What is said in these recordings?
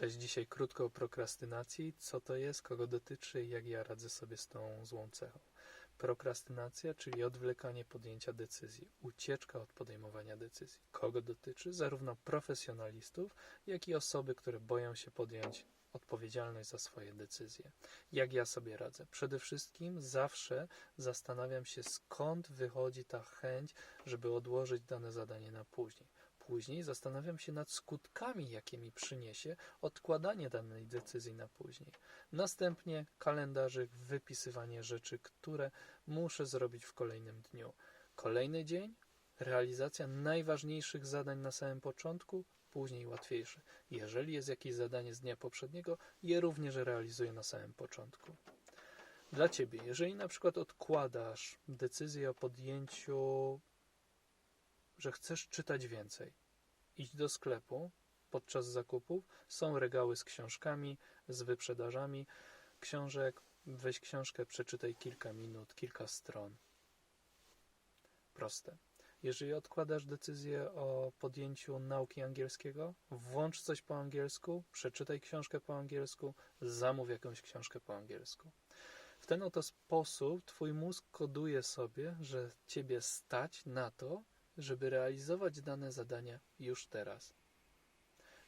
Cześć, dzisiaj krótko o prokrastynacji. Co to jest, kogo dotyczy i jak ja radzę sobie z tą złą cechą. Prokrastynacja, czyli odwlekanie podjęcia decyzji, ucieczka od podejmowania decyzji. Kogo dotyczy? Zarówno profesjonalistów, jak i osoby, które boją się podjąć odpowiedzialność za swoje decyzje. Jak ja sobie radzę? Przede wszystkim zawsze zastanawiam się, skąd wychodzi ta chęć, żeby odłożyć dane zadanie na później. Później zastanawiam się nad skutkami, jakie mi przyniesie odkładanie danej decyzji na później. Następnie kalendarzyk, wypisywanie rzeczy, które muszę zrobić w kolejnym dniu. Kolejny dzień, realizacja najważniejszych zadań na samym początku, później łatwiejsze. Jeżeli jest jakieś zadanie z dnia poprzedniego, je również realizuję na samym początku. Dla Ciebie, jeżeli na przykład odkładasz decyzję o podjęciu, że chcesz czytać więcej, idź do sklepu podczas zakupów, są regały z książkami, z wyprzedażami książek, weź książkę, przeczytaj kilka minut, kilka stron. Proste. Jeżeli odkładasz decyzję o podjęciu nauki angielskiego, włącz coś po angielsku, przeczytaj książkę po angielsku, zamów jakąś książkę po angielsku. W ten oto sposób Twój mózg koduje sobie, że Ciebie stać na to, żeby realizować dane zadania już teraz.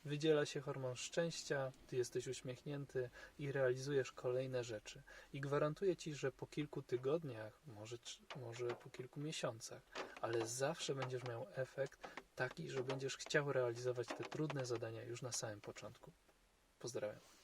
Wydziela się hormon szczęścia, Ty jesteś uśmiechnięty i realizujesz kolejne rzeczy. I gwarantuję Ci, że po kilku tygodniach, może, może po kilku miesiącach, ale zawsze będziesz miał efekt taki, że będziesz chciał realizować te trudne zadania już na samym początku. Pozdrawiam.